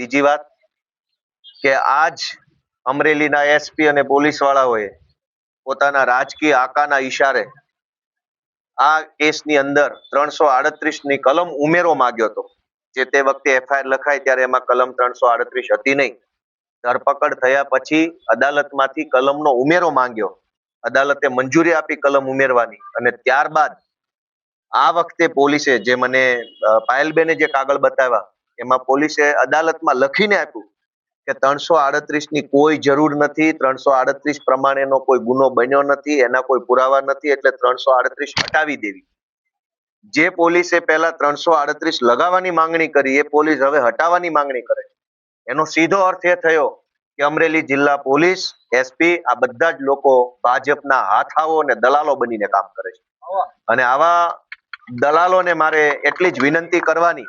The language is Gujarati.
બીજી વાત કે આજ અમરેલીના એસપી અને પોલીસ વાળાઓએ પોતાના રાજકીય આકાના ઈશારે આ કેસની અંદર ત્રણસો આડત્રીસની કલમ ઉમેરો માંગ્યો હતો. જે તે વખતે એફઆઈઆર લખાય ત્યારે એમાં કલમ ત્રણસો આડત્રીસ હતી નહીં. ધરપકડ થયા પછી અદાલતમાંથી કલમનો ઉમેરો માંગ્યો. અદાલતે મંજૂરી આપી કલમ ઉમેરવાની અને ત્યારબાદ આ વખતે પોલીસે જે મને પાયલબેને જે કાગળ બતાવ્યા એમાં પોલીસે અદાલતમાં લખીને આપ્યું કે ત્રણસો આડત્રીસની કોઈ જરૂર નથી ત્રણસો આડત્રીસ પ્રમાણેનો કોઈ ગુનો બન્યો નથી એના કોઈ પુરાવા નથી એટલે ત્રણસો આડત્રીસ હટાવી દેવી. જે પોલીસે પહેલા ત્રણસો આડત્રીસ લગાવવાની માંગણી કરી એ પોલીસ હવે હટાવવાની માંગણી કરે એનો સીધો અર્થ એ થયો કે અમરેલી જિલ્લા પોલીસ એસપી આ બધા જ લોકો ભાજપના હાથાઓ અને દલાલો બનીને કામ કરે છે. અને આવા દલાલોને મારે એટલી જ વિનંતી કરવાની